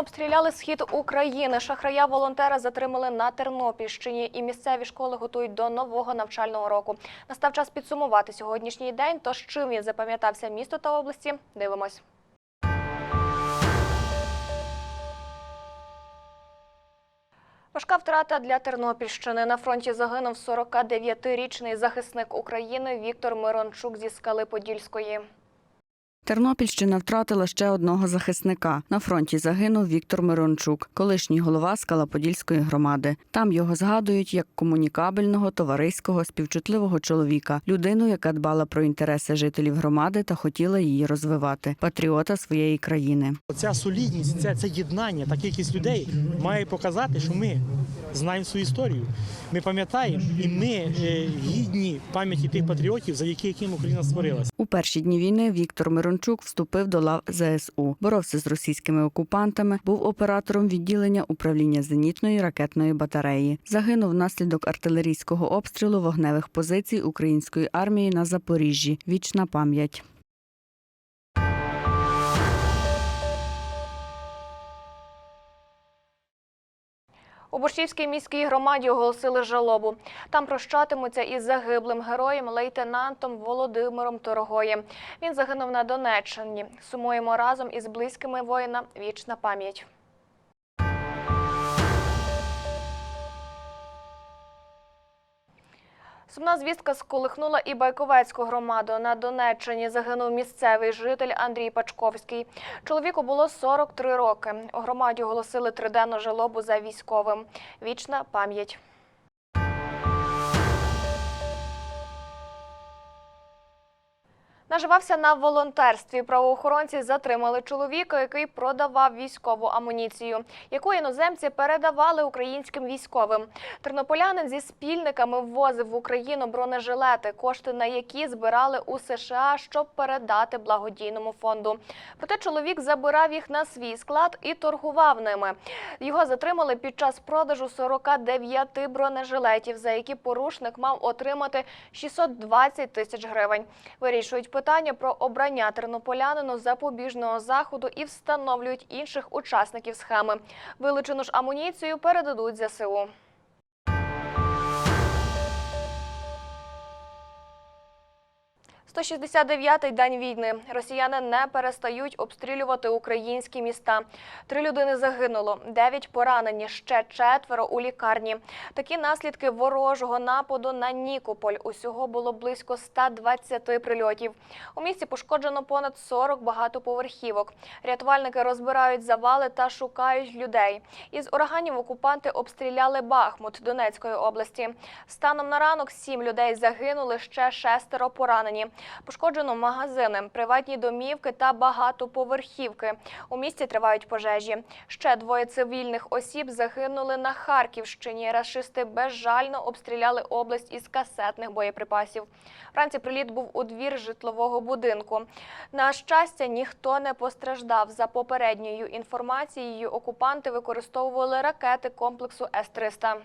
Обстріляли схід України. Шахрая волонтера затримали на Тернопільщині, і місцеві школи готують до нового навчального року. Настав час підсумувати сьогоднішній день. Тож чим він запам'ятався місто та області? Дивимось. Важка втрата для Тернопільщини. На фронті загинув 49-річний захисник України Віктор Мирончук зі скали Подільської. Тернопільщина втратила ще одного захисника. На фронті загинув Віктор Мирончук, колишній голова Скалаподільської громади. Там його згадують як комунікабельного, товариського, співчутливого чоловіка, людину, яка дбала про інтереси жителів громади та хотіла її розвивати, патріота своєї країни. Ця солідність, це, це єднання, та кількість людей має показати, що ми знаємо свою історію. Ми пам'ятаємо, і ми е, гідні пам'яті тих патріотів, завдяки яким Україна створилася. У перші дні війни Віктор Мирончук вступив до лав ЗСУ, боровся з російськими окупантами, був оператором відділення управління зенітної ракетної батареї. Загинув внаслідок артилерійського обстрілу вогневих позицій української армії на Запоріжжі. Вічна пам'ять. У Борщівській міській громаді оголосили жалобу. Там прощатимуться із загиблим героєм лейтенантом Володимиром Торогоєм. Він загинув на Донеччині. Сумуємо разом із близькими воїна. Вічна пам'ять. Сумна звістка сколихнула і Байковецьку громаду. На Донеччині загинув місцевий житель Андрій Пачковський. Чоловіку було 43 роки. У громаді оголосили триденну жалобу за військовим. Вічна пам'ять. Наживався на волонтерстві. Правоохоронці затримали чоловіка, який продавав військову амуніцію, яку іноземці передавали українським військовим. Тернополянин зі спільниками ввозив в Україну бронежилети, кошти на які збирали у США, щоб передати благодійному фонду. Проте чоловік забирав їх на свій склад і торгував ними. Його затримали під час продажу 49 бронежилетів, за які порушник мав отримати 620 тисяч гривень. Вирішують питання про обрання тернополянину запобіжного заходу і встановлюють інших учасників схеми. Вилучену ж амуніцію передадуть ЗСУ. «169-й день війни. Росіяни не перестають обстрілювати українські міста. Три людини загинуло, дев'ять поранені, ще четверо у лікарні. Такі наслідки ворожого нападу на Нікополь. Усього було близько 120 прильотів. У місті пошкоджено понад 40 багатоповерхівок. Рятувальники розбирають завали та шукають людей. Із ураганів окупанти обстріляли Бахмут Донецької області. Станом на ранок сім людей загинули, ще шестеро поранені. Пошкоджено магазини, приватні домівки та багатоповерхівки. У місті тривають пожежі. Ще двоє цивільних осіб загинули на Харківщині. Рашисти безжально обстріляли область із касетних боєприпасів. Вранці приліт був у двір житлового будинку. На щастя, ніхто не постраждав. За попередньою інформацією, окупанти використовували ракети комплексу С-300.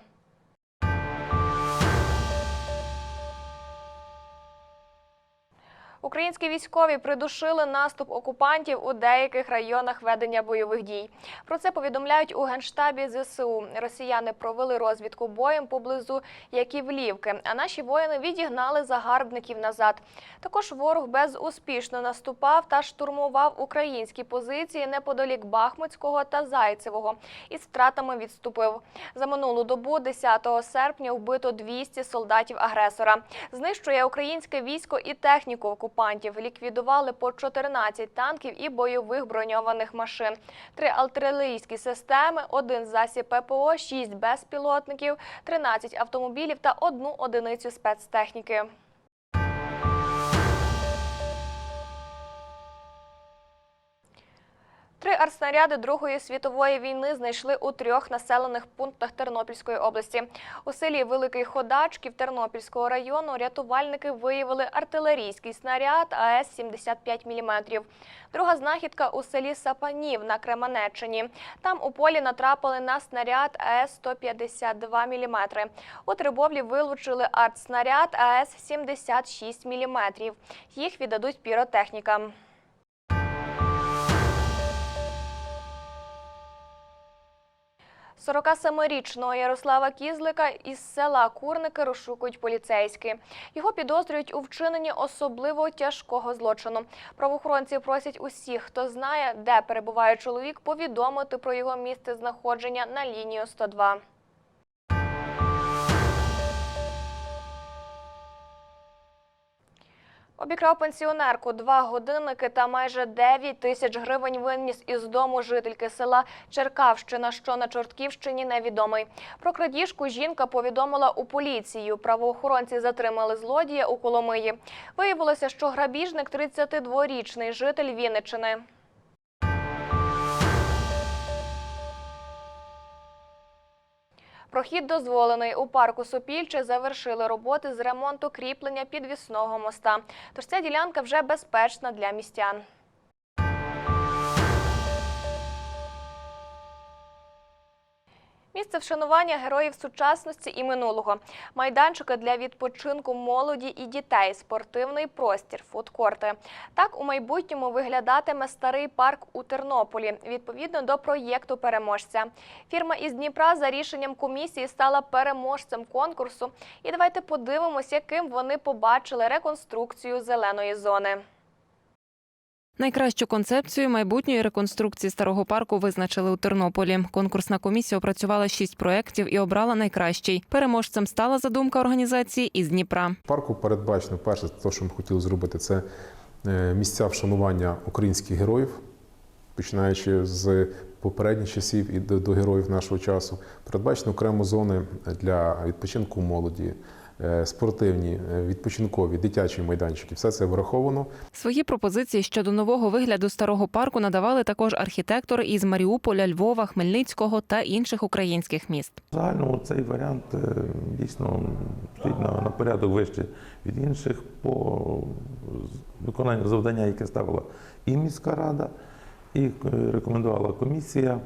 Українські військові придушили наступ окупантів у деяких районах ведення бойових дій. Про це повідомляють у генштабі ЗСУ. Росіяни провели розвідку боєм поблизу Яківлівки, а наші воїни відігнали загарбників назад. Також ворог безуспішно наступав та штурмував українські позиції неподалік Бахмутського та Зайцевого. Із втратами відступив. За минулу добу, 10 серпня, вбито 200 солдатів агресора. Знищує українське військо і техніку окупантів. Ліквідували по 14 танків і бойових броньованих машин, три артилерійські системи, один засіб ППО, шість безпілотників, 13 автомобілів та одну одиницю спецтехніки. Три артснаряди Другої світової війни знайшли у трьох населених пунктах Тернопільської області. У селі Великий Ходачків Тернопільського району рятувальники виявили артилерійський снаряд АС-75 мм. Друга знахідка у селі Сапанів на Креманеччині. Там у полі натрапили на снаряд АС-152 мм. У Трибовлі вилучили артснаряд АС-76 мм. Їх віддадуть піротехнікам. 47-річного Ярослава Кізлика із села Курники розшукують поліцейські. Його підозрюють у вчиненні особливо тяжкого злочину. Правоохоронці просять усіх, хто знає, де перебуває чоловік, повідомити про його місце знаходження на лінію 102. Обікрав пенсіонерку, два годинники та майже 9 тисяч гривень виніс із дому жительки села Черкавщина, що на Чортківщині невідомий. Про крадіжку жінка повідомила у поліцію. Правоохоронці затримали злодія у Коломиї. Виявилося, що грабіжник 32-річний житель Вінниччини. Прохід дозволений. У парку Сопільче завершили роботи з ремонту кріплення підвісного моста. Тож ця ділянка вже безпечна для містян. Місце вшанування героїв сучасності і минулого, майданчики для відпочинку молоді і дітей, спортивний простір, фудкорти. Так у майбутньому виглядатиме старий парк у Тернополі відповідно до проєкту переможця. Фірма із Дніпра за рішенням комісії стала переможцем конкурсу. І давайте подивимось, яким вони побачили реконструкцію зеленої зони. Найкращу концепцію майбутньої реконструкції старого парку визначили у Тернополі. Конкурсна комісія опрацювала шість проєктів і обрала найкращий. Переможцем стала задумка організації із Дніпра. Парку передбачено перше, те, що ми хотіли зробити, це е, місця вшанування українських героїв, починаючи з попередніх часів і до, героїв нашого часу. Передбачено окремо зони для відпочинку молоді, спортивні, е, відпочинкові, дитячі майданчики. Все це враховано. Свої пропозиції щодо нового вигляду старого парку надавали також архітектори із Маріуполя, Львова, Хмельницького та інших українських міст. В загальному цей варіант е, дійсно стоїть на, на порядок вище від інших по виконанню завдання, яке ставила і міська рада, і е, рекомендувала комісія.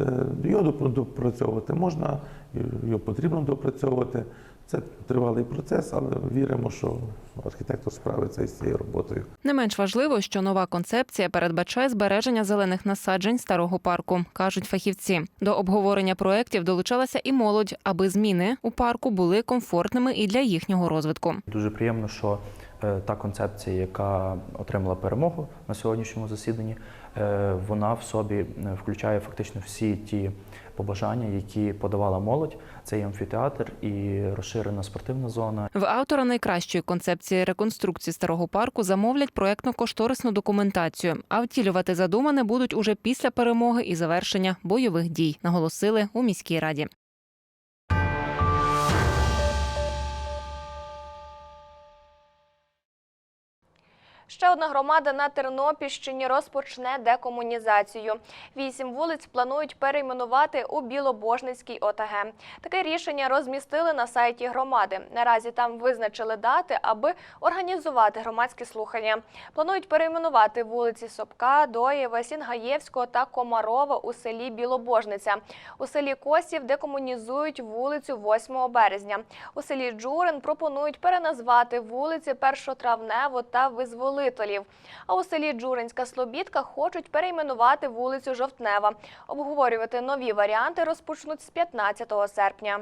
Е, Його допрацьовувати можна, його потрібно допрацьовувати. Це тривалий процес, але віримо, що архітектор справиться із цією роботою. Не менш важливо, що нова концепція передбачає збереження зелених насаджень старого парку, кажуть фахівці. До обговорення проєктів долучалася і молодь, аби зміни у парку були комфортними і для їхнього розвитку. Дуже приємно, що е, та концепція, яка отримала перемогу на сьогоднішньому засіданні, вона в собі е, включає фактично всі ті побажання, які подавала молодь. Це і амфітеатр, і розширена спортивна зона, В автора найкращої концепції реконструкції старого парку замовлять проектно-кошторисну документацію, а втілювати задумане будуть уже після перемоги і завершення бойових дій, наголосили у міській раді. Ще одна громада на Тернопільщині розпочне декомунізацію. Вісім вулиць планують перейменувати у Білобожницький ОТГ. Таке рішення розмістили на сайті громади. Наразі там визначили дати, аби організувати громадські слухання. Планують перейменувати вулиці Сопка, Доєва, Сінгаєвського та Комарова у селі Білобожниця. У селі Косів декомунізують вулицю 8 березня. У селі Джурин пропонують переназвати вулиці Першотравневу та Визволителів. А у селі Джуринська Слобідка хочуть перейменувати вулицю Жовтнева. Обговорювати нові варіанти розпочнуть з 15 серпня.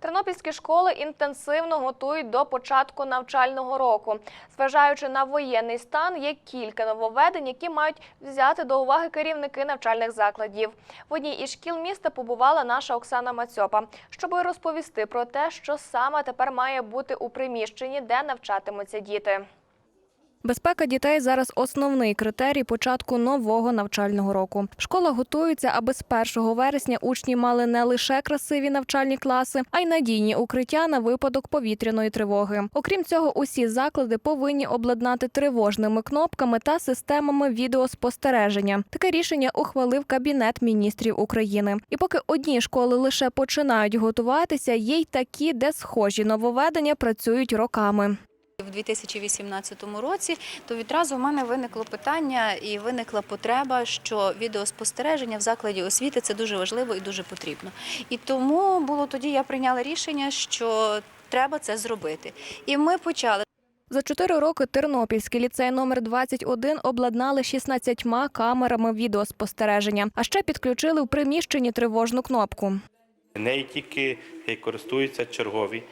Тернопільські школи інтенсивно готують до початку навчального року. Зважаючи на воєнний стан, є кілька нововведень, які мають взяти до уваги керівники навчальних закладів. В одній із шкіл міста побувала наша Оксана Мацьопа, щоб розповісти про те, що саме тепер має бути у приміщенні, де навчатимуться діти. Безпека дітей зараз основний критерій початку нового навчального року. Школа готується, аби з 1 вересня учні мали не лише красиві навчальні класи, а й надійні укриття на випадок повітряної тривоги. Окрім цього, усі заклади повинні обладнати тривожними кнопками та системами відеоспостереження. Таке рішення ухвалив Кабінет міністрів України. І поки одні школи лише починають готуватися, є й такі, де схожі нововведення працюють роками. У 2018 році, то відразу в мене виникло питання і виникла потреба, що відеоспостереження в закладі освіти це дуже важливо і дуже потрібно. І тому було тоді, я прийняла рішення, що треба це зробити. І ми почали. За чотири роки Тернопільський ліцей номер 21 обладнали 16 камерами відеоспостереження, а ще підключили в приміщенні тривожну кнопку. Нею тільки користуються чергові.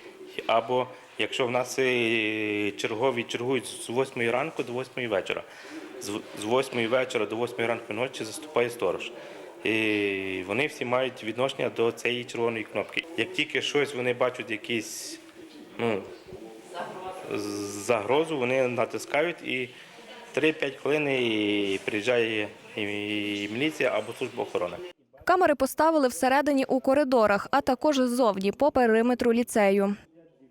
Або якщо в нас е, чергові чергують з 8 ранку до 8 вечора. З з 8 вечора до 8 ранку ночі заступає сторож. І вони всі мають відношення до цієї червоної кнопки. Як тільки щось вони бачать якісь ну, загрозу, вони натискають і 3-5 хвилин приїжджає і міліція або служба охорони. Камери поставили всередині у коридорах, а також ззовні по периметру ліцею.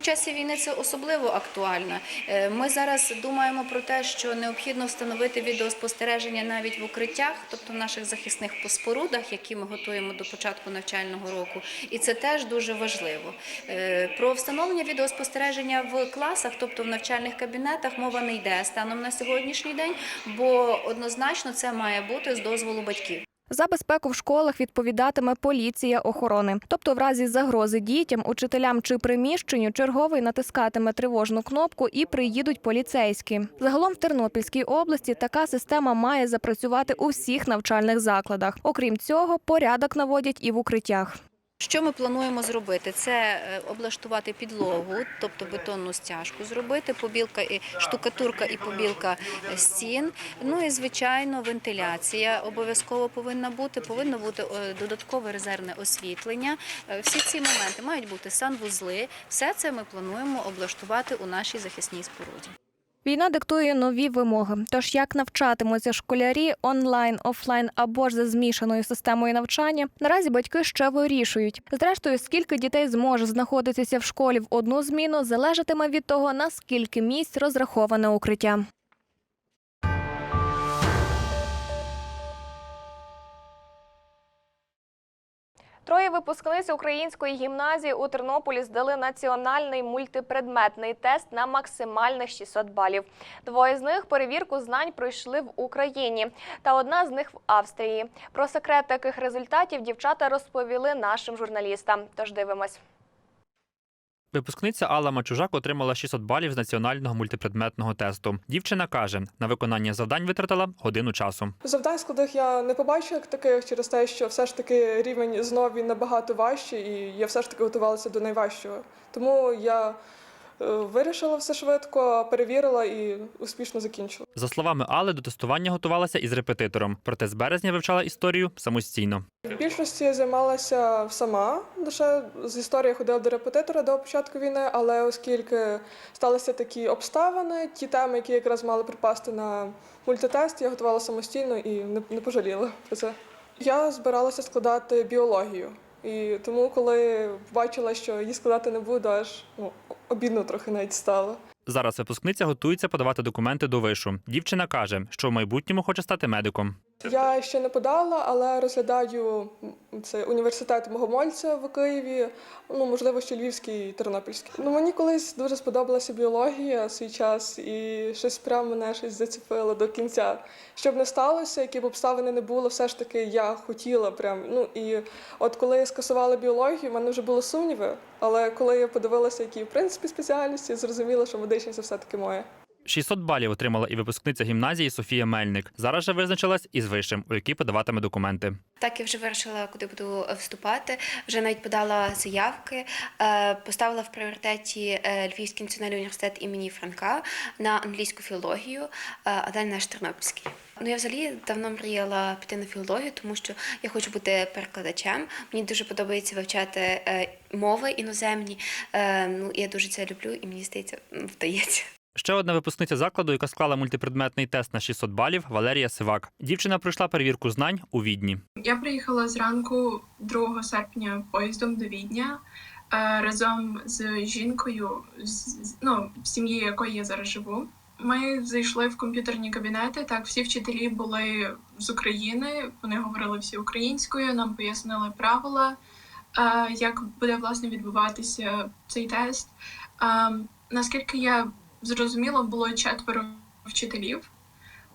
В часі війни це особливо актуально. Е, Ми зараз думаємо про те, що необхідно встановити відеоспостереження навіть в укриттях, тобто в наших захисних спорудах, які ми готуємо до початку навчального року. І це теж дуже важливо. Е, Про встановлення відеоспостереження в класах, тобто в навчальних кабінетах, мова не йде станом на сьогоднішній день, бо однозначно це має бути з дозволу батьків. За безпеку в школах відповідатиме поліція охорони. Тобто, в разі загрози дітям, учителям чи приміщенню черговий натискатиме тривожну кнопку і приїдуть поліцейські. Загалом в Тернопільській області така система має запрацювати у всіх навчальних закладах. Окрім цього, порядок наводять і в укриттях. Що ми плануємо зробити? Це е, облаштувати підлогу, тобто бетонну стяжку зробити, побілка і штукатурка і побілка стін. Ну і звичайно, вентиляція обов'язково повинна бути. Повинно бути е, додаткове резервне освітлення. Е, Всі ці моменти мають бути санвузли. Все це ми плануємо облаштувати у нашій захисній споруді. Війна диктує нові вимоги. Тож як навчатимуться школярі онлайн, офлайн або ж за змішаною системою навчання, наразі батьки ще вирішують. Зрештою, скільки дітей зможе знаходитися в школі в одну зміну, залежатиме від того, наскільки місць розраховане укриття. Троє випускниць української гімназії у Тернополі здали національний мультипредметний тест на максимальних 600 балів. Двоє з них перевірку знань пройшли в Україні, та одна з них в Австрії. Про секрет таких результатів дівчата розповіли нашим журналістам. Тож дивимось. Випускниця Алла Мачужак отримала 600 балів з національного мультипредметного тесту. Дівчина каже, на виконання завдань витратила годину часу. Завдань складних я не побачила таких через те, що все ж таки рівень знов він набагато важчий, і я все ж таки готувалася до найважчого. Тому я вирішила все швидко, перевірила і успішно закінчила. За словами Алли, до тестування готувалася із репетитором, проте з березня вивчала історію самостійно. В більшості я займалася сама. Лише з історії ходила до репетитора до початку війни, але оскільки сталися такі обставини, ті теми, які якраз мали припасти на мультитест, я готувала самостійно і не, не пожаліла про це. Я збиралася складати біологію. І тому, коли бачила, що її складати не буду, аж ну, обідно трохи навіть стало. Зараз випускниця готується подавати документи до вишу. Дівчина каже, що в майбутньому хоче стати медиком. Я ще не подала, але розглядаю це університет Богомольця в Києві, ну можливо, ще Львівський і Тернопільський. Ну мені колись дуже сподобалася біологія свій час, і щось прямо мене щось зацепило до кінця. Щоб не сталося, які б обставини не було, все ж таки я хотіла прям. Ну і от коли я скасувала біологію, в мене вже були сумніви. Але коли я подивилася, які в принципі спеціальності, зрозуміла, що медичність все таки моє. 600 балів отримала і випускниця гімназії Софія Мельник. Зараз же визначилась із вишем, у який подаватиме документи. Так, я вже вирішила, куди буду вступати. Вже навіть подала заявки, е, поставила в пріоритеті е, Львівський національний університет імені Франка на англійську філологію, е, а далі наш Тернопільський. Ну я взагалі давно мріяла піти на філологію, тому що я хочу бути перекладачем. Мені дуже подобається вивчати е, мови іноземні. Е, Ну я дуже це люблю, і мені здається, вдається. Ще одна випускниця закладу, яка склала мультипредметний тест на 600 балів, Валерія Сивак. Дівчина пройшла перевірку знань у Відні. Я приїхала зранку 2 серпня поїздом до Відня е, разом з жінкою, з, ну, сім'ї якої я зараз живу. Ми зайшли в комп'ютерні кабінети. Так, всі вчителі були з України, вони говорили всі українською, нам пояснили правила, е, як буде власне відбуватися цей тест. Е, наскільки я зрозуміла, було четверо вчителів.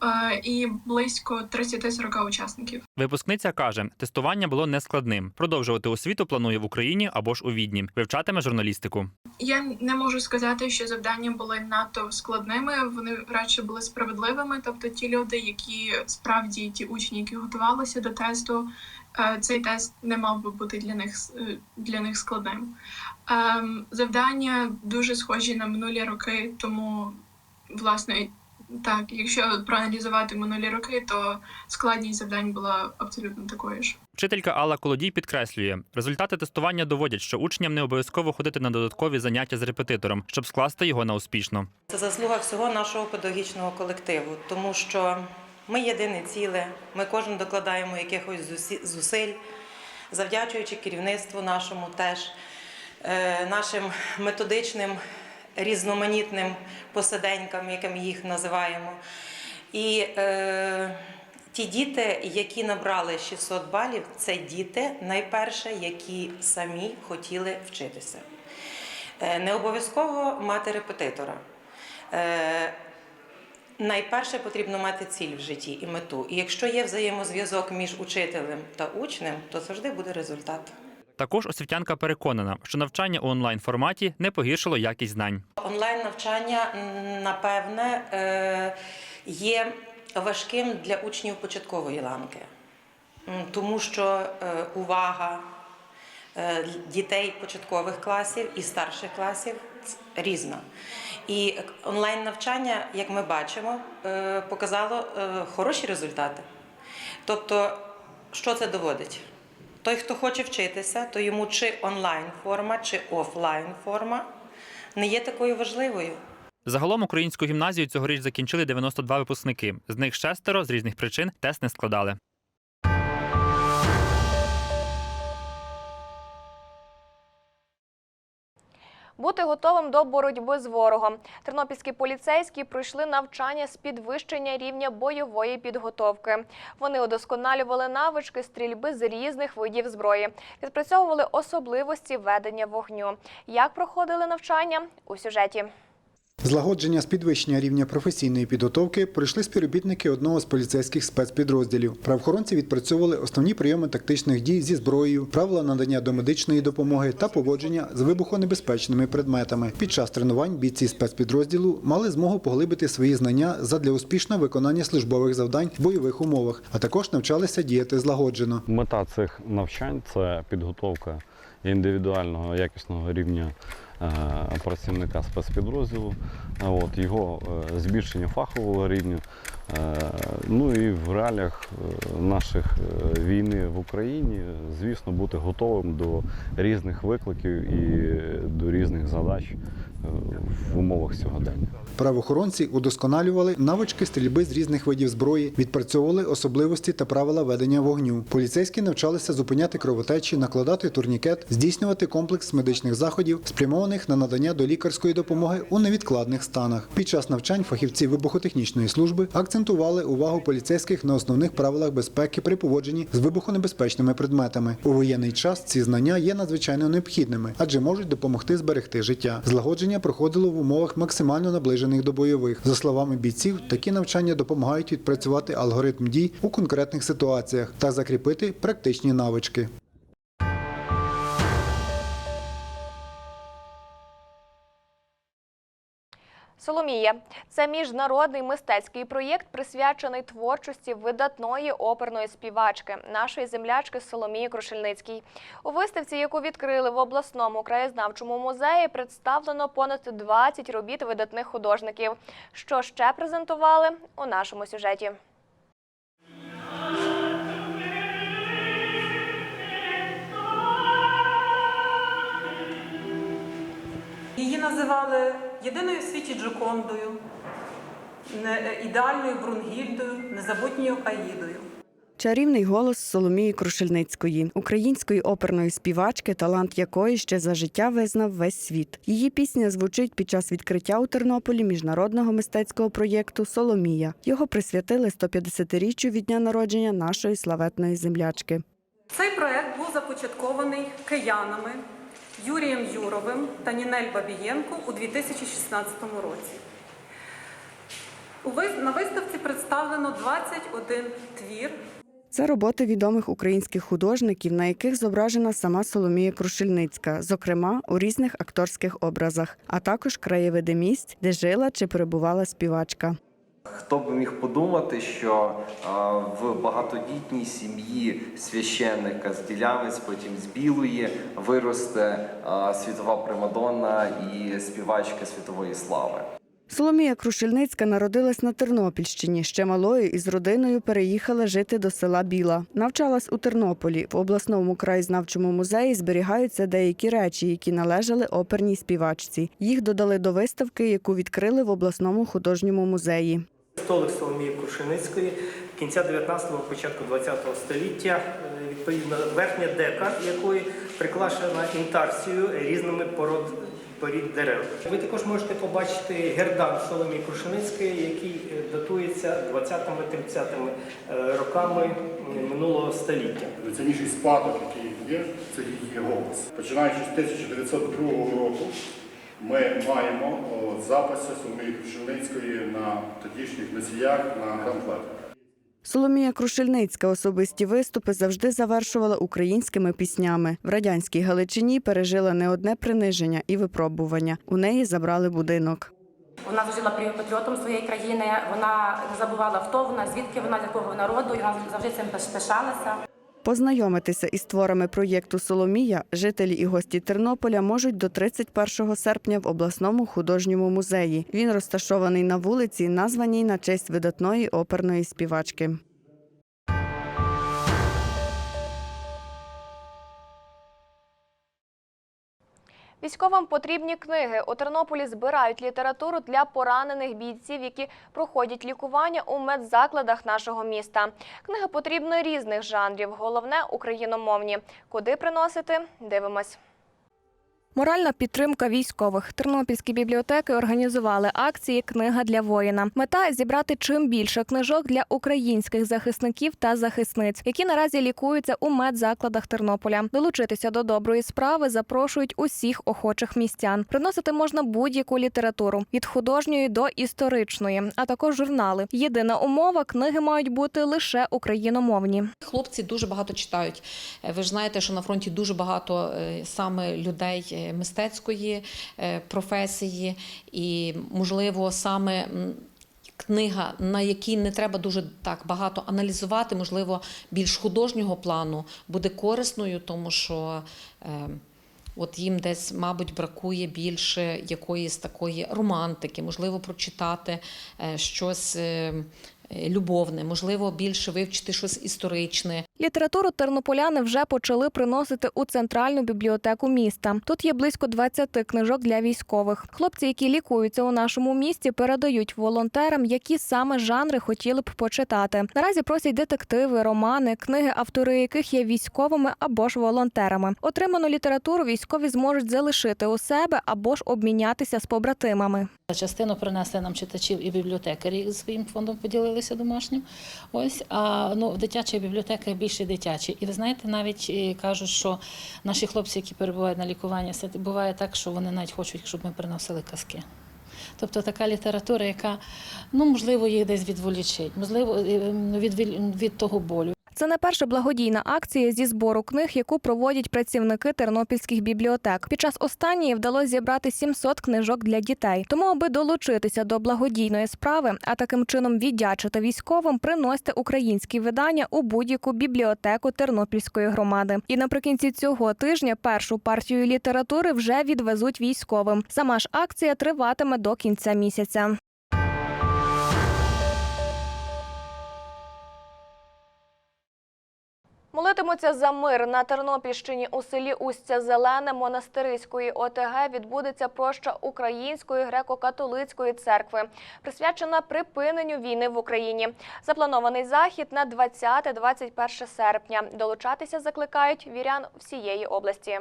е, і близько 30-40 учасників. Випускниця каже, тестування було нескладним. Продовжувати освіту планує в Україні або ж у Відні. Вивчатиме журналістику. Я не можу сказати, що завдання були надто складними. Вони радше були справедливими. Тобто, ті люди, які справді ті учні, які готувалися до тесту, цей тест не мав би бути для них е, для них складним. Ем, Завдання дуже схожі на минулі роки, тому власне. Так, якщо проаналізувати минулі роки, то складність завдань була абсолютно такою ж. Вчителька Алла Колодій підкреслює, результати тестування доводять, що учням не обов'язково ходити на додаткові заняття з репетитором, щоб скласти його на успішно. Це заслуга всього нашого педагогічного колективу, тому що ми єдине ціле, ми кожен докладаємо якихось зусиль, завдячуючи керівництву нашому теж, е, нашим методичним, різноманітним посиденькам, як ми їх називаємо. І е, ті діти, які набрали 600 балів, це діти, найперше, які самі хотіли вчитися. Е, Не обов'язково мати репетитора. Е, Найперше потрібно мати ціль в житті і мету. І якщо є взаємозв'язок між учителем та учнем, то завжди буде результат. Також освітянка переконана, що навчання у онлайн форматі не погіршило якість знань. Онлайн навчання, напевне, е, є важким для учнів початкової ланки, тому що е, увага е, дітей початкових класів і старших класів різна. І онлайн навчання, як ми бачимо, е, показало е, хороші результати. Тобто, що це доводить? Той, хто хоче вчитися, то йому чи онлайн форма, чи офлайн форма не є такою важливою. Загалом українську гімназію цьогоріч закінчили 92 випускники. З них шестеро з різних причин тест не складали. Бути готовим до боротьби з ворогом. Тернопільські поліцейські пройшли навчання з підвищення рівня бойової підготовки. Вони удосконалювали навички стрільби з різних видів зброї, відпрацьовували особливості ведення вогню. Як проходили навчання у сюжеті? Злагодження з підвищення рівня професійної підготовки пройшли співробітники одного з поліцейських спецпідрозділів. Правоохоронці відпрацьовували основні прийоми тактичних дій зі зброєю, правила надання домедичної допомоги та поводження з вибухонебезпечними предметами. Під час тренувань бійці спецпідрозділу мали змогу поглибити свої знання задля успішного виконання службових завдань в бойових умовах, а також навчалися діяти злагоджено. Мета цих навчань це підготовка індивідуального якісного рівня працівника спецпідрозділу, от, його е, збільшення фахового рівня. Е, Ну і в реаліях е, наших е, війни в Україні, звісно, бути готовим до різних викликів і до різних задач е, в умовах сьогодення. Правоохоронці удосконалювали навички стрільби з різних видів зброї, відпрацьовували особливості та правила ведення вогню. Поліцейські навчалися зупиняти кровотечі, накладати турнікет, здійснювати комплекс медичних заходів, спрямованих на надання до лікарської допомоги у невідкладних станах. Під час навчань фахівці вибухотехнічної служби акцентували увагу поліцейських на основних правилах безпеки при поводженні з вибухонебезпечними предметами. У воєнний час ці знання є надзвичайно необхідними, адже можуть допомогти зберегти життя. Злагодження проходило в умовах максимально наближених до бойових. За словами бійців, такі навчання допомагають відпрацювати алгоритм дій у конкретних ситуаціях та закріпити практичні навички. Соломія це міжнародний мистецький проєкт, присвячений творчості видатної оперної співачки, нашої землячки Соломії Крушельницькій. У виставці, яку відкрили в обласному краєзнавчому музеї, представлено понад 20 робіт видатних художників. Що ще презентували у нашому сюжеті? Її називали єдиною в світі Джокондою, ідеальною Брунгільдою, незабутньою Аїдою. Чарівний голос Соломії Крушельницької, української оперної співачки, талант якої ще за життя визнав весь світ. Її пісня звучить під час відкриття у Тернополі міжнародного мистецького проєкту Соломія. Його присвятили 150-річчю від дня народження нашої славетної землячки. Цей проект був започаткований киянами Юрієм Юровим та Нінель Бабієнко у 2016 році. На виставці представлено 21 твір. Це роботи відомих українських художників, на яких зображена сама Соломія Крушельницька, зокрема у різних акторських образах, а також краєвиди місць, де жила чи перебувала співачка. Хто би міг подумати, що а, в багатодітній сім'ї священника з Ділявець, потім з Білої, виросте а, світова примадонна і співачка світової слави. Соломія Крушельницька народилась на Тернопільщині. Ще малою із родиною переїхала жити до села Біла. Навчалась у Тернополі. В обласному краєзнавчому музеї зберігаються деякі речі, які належали оперній співачці. Їх додали до виставки, яку відкрили в обласному художньому музеї. Столик Соломії Крушеницької кінця 19-го, початку 20-го століття, е, відповідно, верхня дека якої приклашена інтарсією різними пород, порід дерев. Ви також можете побачити гердан Соломії Крушеницької, який е, датується 20-30-ми е, роками минулого століття. Найцінніший спадок, який є, це її голос. Починаючи з 1902 року, ми маємо записи Соломії Крушельницької на тодішніх носіях на памфлетах. Соломія Крушельницька особисті виступи завжди завершувала українськими піснями. В радянській Галичині пережила не одне приниження і випробування. У неї забрали будинок. Вона жила патріотом своєї країни. Вона не забувала хто вона, звідки вона, з якого народу, і вона завжди цим пишалася. Познайомитися із творами проєкту Соломія жителі і гості Тернополя можуть до 31 серпня в обласному художньому музеї. Він розташований на вулиці, названій на честь видатної оперної співачки. Військовим потрібні книги. У Тернополі збирають літературу для поранених бійців, які проходять лікування у медзакладах нашого міста. Книги потрібні різних жанрів. Головне україномовні. Куди приносити? Дивимось. Моральна підтримка військових. Тернопільські бібліотеки організували акції Книга для воїна. Мета зібрати чим більше книжок для українських захисників та захисниць, які наразі лікуються у медзакладах Тернополя. Долучитися до доброї справи запрошують усіх охочих містян. Приносити можна будь-яку літературу від художньої до історичної, а також журнали. Єдина умова книги мають бути лише україномовні. Хлопці дуже багато читають. Е, Ви ж знаєте, що на фронті дуже багато е, саме людей мистецької е, професії, і, можливо, саме книга, на якій не треба дуже так багато аналізувати, можливо, більш художнього плану, буде корисною, тому що. е, От їм десь, мабуть, бракує більше якоїсь такої романтики, можливо, прочитати е, щось е, е, любовне, можливо, більше вивчити щось історичне. Літературу тернополяни вже почали приносити у центральну бібліотеку міста. Тут є близько 20 книжок для військових. Хлопці, які лікуються у нашому місті, передають волонтерам, які саме жанри хотіли б почитати. Наразі просять детективи, романи, книги, автори яких є військовими або ж волонтерами. Отриману літературу військові зможуть залишити у себе або ж обмінятися з побратимами. Частину принесли нам читачів і бібліотекарі своїм фондом поділилися домашнім. Ось а ну в дитячих бібліотеках більше дитячі. І ви знаєте, навіть е, кажуть, що наші хлопці, які перебувають на лікуванні, буває так, що вони навіть хочуть, щоб ми приносили казки. Тобто така література, яка ну можливо їх десь відволічить, можливо, від, від, від того болю. Це не перша благодійна акція зі збору книг, яку проводять працівники тернопільських бібліотек. Під час останньої вдалося зібрати 700 книжок для дітей. Тому, аби долучитися до благодійної справи, а таким чином віддячити військовим, приносьте українські видання у будь-яку бібліотеку Тернопільської громади. І наприкінці цього тижня першу партію літератури вже відвезуть військовим. Сама ж акція триватиме до кінця місяця. Молитимуться за мир на Тернопільщині у селі Устя Зелене Монастириської ОТГ відбудеться проща Української греко-католицької церкви, присвячена припиненню війни в Україні. Запланований захід на 20-21 серпня. Долучатися закликають вірян всієї області.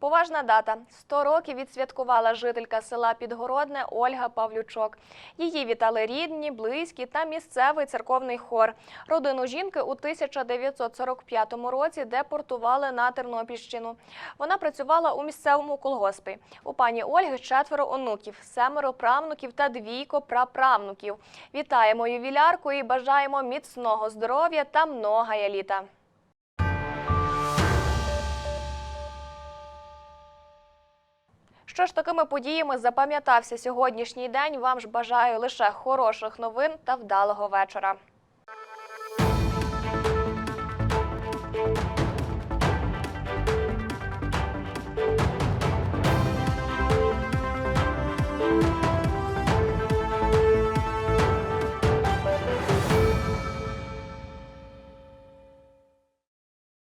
Поважна дата 100 років відсвяткувала жителька села Підгородне Ольга Павлючок. Її вітали рідні, близькі та місцевий церковний хор. Родину жінки у 1945 році депортували на Тернопільщину. Вона працювала у місцевому колгоспі. У пані Ольги четверо онуків, семеро правнуків та двійко праправнуків. Вітаємо ювілярку і бажаємо міцного здоров'я та многая літа. Що ж такими подіями запам'ятався сьогоднішній день? Вам ж бажаю лише хороших новин та вдалого вечора.